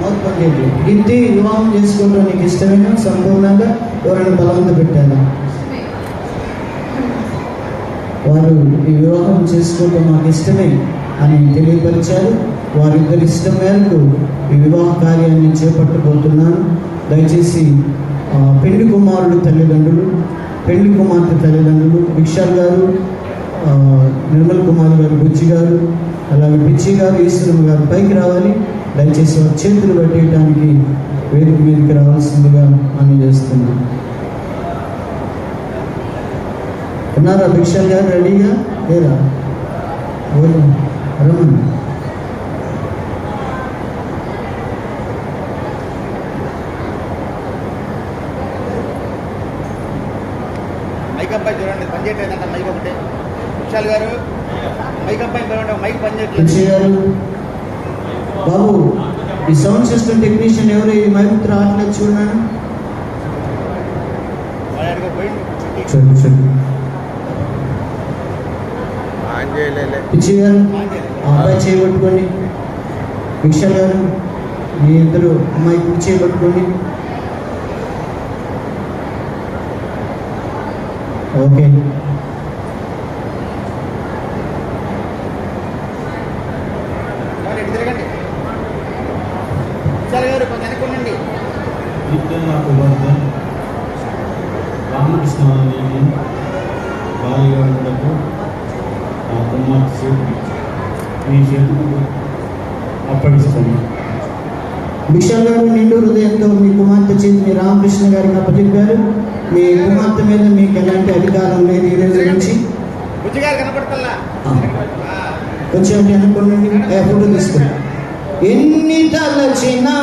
మోత్పండి ఇంటి వివాహం చేసుకోవడం నీకు ఇష్టమైన సంపూర్ణంగా ఎవరైనా బలవంత పెట్టాను వారు ఈ వివాహం చేసుకోవటం మాకు ఇష్టమే అని తెలియపరిచారు. వారిద్దరి ఇష్టం మేరకు ఈ వివాహ కార్యాన్ని చేపట్టబోతున్నాను. దయచేసి పెళ్ళి కుమారుడు తల్లిదండ్రులు పెళ్ళి కుమార్తె తల్లిదండ్రులు విశాల్ గారు నిర్మల్ కుమార్ గారు బుజ్జి గారు అలాగే పిచ్చి గారు ఈశ్వరం గారు పైకి రావాలి. దయచేసి చేతులు పెట్టేయడానికి వేదిక మీదకి రావాల్సిందిగా అందజేస్తున్నాను ఉన్నారా భిక్షల్ గారు? రెడీగా? లేదా? రమ్మని. మైక్ అబ్బాయి చూడండి పని చేయట్లేదంట మైక్ ఒకటే. విశాల్ గారు మైక్ అబ్బాయి చూడండి మైక్ పని చేయట్లేదు. బాబు ఈ సౌండ్ సిస్టమ్ టెక్నీషియన్ ఎవరు? ఈ మైక్ రావట్లేదు చూడన్నాను చూడు చూడు పిచ్చి గారు అబ్బాయి చేయబట్టుకోండి భిక్షల్ గారు మీ ఇద్దరు అమ్మాయి కుడి చేయబట్టుకోండి ఓకే వాడు ఇటు తిరగండి విశాల్ గారు కొంచెం వెనక్కుండండి నిత్యంగా కుమార్తె రామకృష్ణ నేను బాలిగారులకు ఆ కుమార్తె చేతి మీ చేతులకు అప్పగిస్తాను. భిక్షల్ గారు నిండు హృదయంతో మీ కుమార్తె చేతి మీ రామకృష్ణ గారికి అప్పచెప్పారు మీ కుమార్తె మీద మీకు ఎలాంటి అధికారం లేదు ఈ రోజు నుంచి. కొంచెం అనుకోండి ఏ ఫోటో తీసుకుని ఎన్ని తలచినా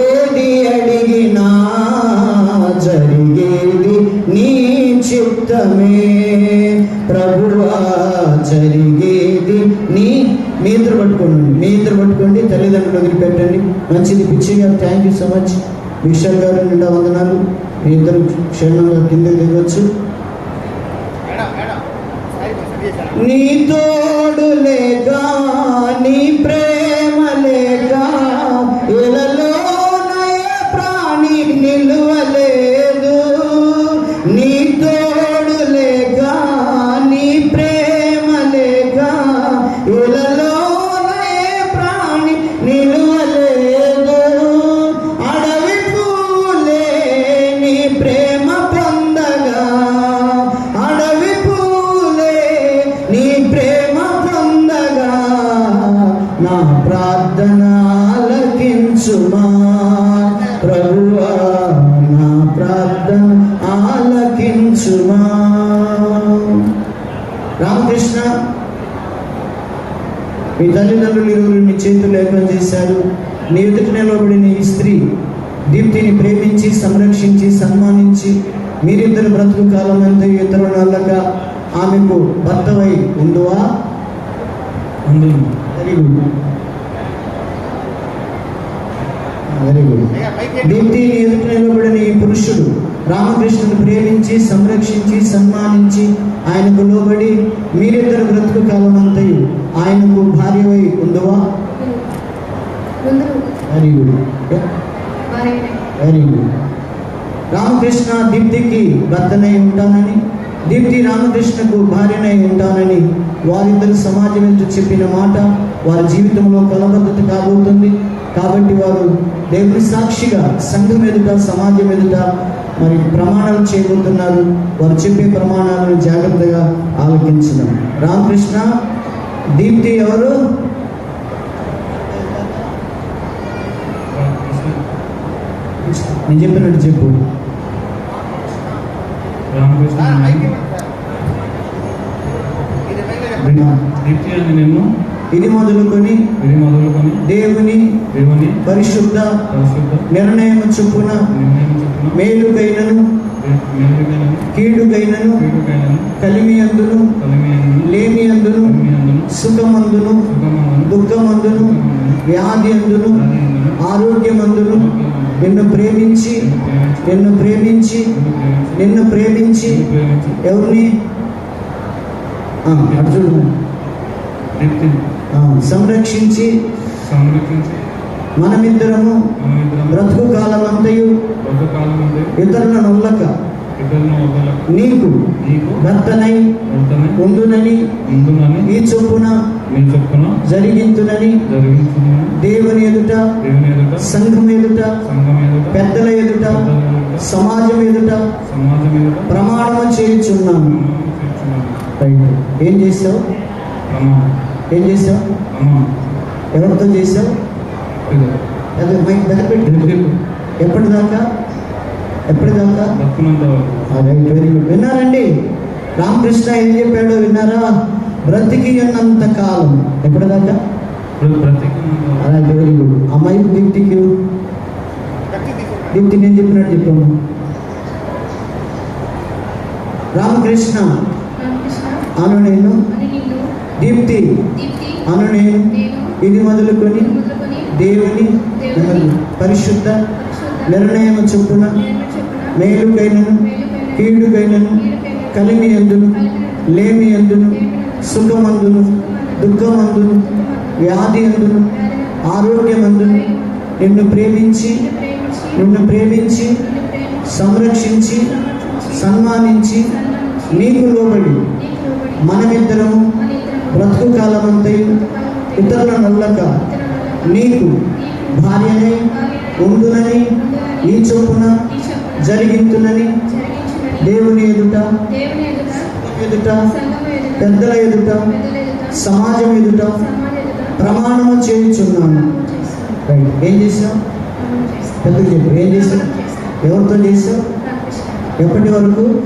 ఏది అడిగినా జరిగేది నీ చిత్తమే. ప్రభువా జరిగేది నీ మీ ఇద్దరు పట్టుకోండి మీ ఇద్దరు పట్టుకోండి తల్లిదండ్రులు వదిలిపెట్టండి. మంచిది పిచ్చి గారు thank you so much Vishal గారు నిండా వందనాలు. మీ ఇద్దరు క్షేమంగా కిందకి దిగవచ్చు నీ తోడు లేక ప్రార్థన ఆలకించుమా ప్రభువా నా ప్రార్థన ఆలకించుమా. రామకృష్ణ మీ తల్లిదండ్రులు ఇరువురు నీ చేతులు ఏర్పాటు చేశారు. నీ ఎదుటి నిలబడిన ఈ స్త్రీ దీప్తిని ప్రేమించి సంరక్షించి సన్మానించి మీరిద్దరు బ్రతుకు కాలం అంతా ఇద్దరు నల్లక ఆమెకు భర్తవై ఉందువా అందులో వెరీ గుడ్ దీప్తి ఎదుట నిలబడిన ఈ పురుషుడు రామకృష్ణుని ప్రేమించి సంరక్షించి సన్మానించి ఆయనకు లోబడి మీరిద్దరు బ్రతుకు కాలం అంతయు ఆయనకు భార్యవై ఉందువా ముందు very good very good Ramakrishna దీప్తికి భర్తనై ఉంటానని? దీప్తి రామకృష్ణకు భార్యనై ఉంటానని వారిద్దరు సమాజం ఎదుట చెప్పిన మాట వారి జీవితంలో కలబద్ధత కాబోతుంది. కాబట్టి వారు దేవుని సాక్షిగా సంఘం ఎదుట సమాజం ఎదుట మరి ప్రమాణాలు చేయబోతున్నారు. వారు చెప్పే ప్రమాణాలను జాగ్రత్తగా ఆలోచించడం రామకృష్ణ దీప్తి ఎవరు? నేను చెప్పినట్టు చెప్పు. రామకృష్ణ సార్ మైక్ నేను ఇవ్వండి సార్ ఇది మొదలుకొని ఇది మొదలుకొని దేవుని దేవుని పరిశుద్ధ పరిశుద్ధ నిర్ణయం చొప్పున నిర్ణయం చొప్పున మేలుకైనను మేలుకైనను అందును కలిమియందును లేమి అందును కలిమియందును సుఖమందును దుఃఖమందును వ్యాధి అందును ఆరోగ్యమందును నిన్ను ప్రేమించి నిన్ను ప్రేమించి నిన్ను ప్రేమించి ఎవరిని? ఆ, సంరక్షించి మనమిద్దరము మనమిద్దరం బ్రతుకు కాలం ఉంది ఇతరుల నొల్లక నీకు భర్తనై ఉండునని ఈ చొప్పున జరిగింతునని దేవుని ఎదుట సంఘం ఎదుట పెద్దల ఎదుట సమాజం ఎదుట చేయుచున్నాను. ప్రమాణం చేస్తున్నాను. రైట్ ఏం చేసావు ఏం చేసావు ఎవరితో చేసావు ఎప్పటిదాకా? రైట్ వెరీ గుడ్ విన్నారండి? రామకృష్ణ ఏం చెప్పాడో విన్నారా? బ్రతికి ఉన్నంత కాలం వరకు. రైట్ వెరీ గుడ్ మైక్ దీప్తికి దీప్తి నేను చెప్పినట్టు చెప్పాము రామకృష్ణ. అను నేను. దీప్తి. దీప్తి. అను నేను. ఇది మొదలుకొని దేవుని పరిశుద్ధ నిర్ణయం చొప్పున మేలుకైనను కీడుకైనను కలిమి ఎందును లేమి ఎందును సుఖమందును దుఃఖమందును వ్యాధి అందును ఆరోగ్యమందును నిన్ను ప్రేమించి నిన్ను ప్రేమించి ప్రేమించి సంరక్షించి సన్మానించి నీకు లోబడి మనమిద్దరము బ్రతుకు కాలమంతయు ఇతరుల నల్లక నీకు భార్యనై ఉండునని చొప్పున జరిగించునని దేవుని ఎదుట ఎదుట పెద్దల ఎదుట సమాజం ఎదుట ప్రమాణము చేయుచున్నాను. ఏం చేస్తాను. పెద్దలు చెప్పు. ఏం చేస్తాను. ఎవరితో రామకృష్ణ ఎప్పటి వరకు?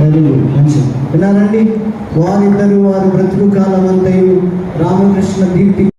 మంచిది. విన్నారండి? వారిద్దరు వారి బ్రతుకు కాలం అంతయు రామకృష్ణ దీప్తి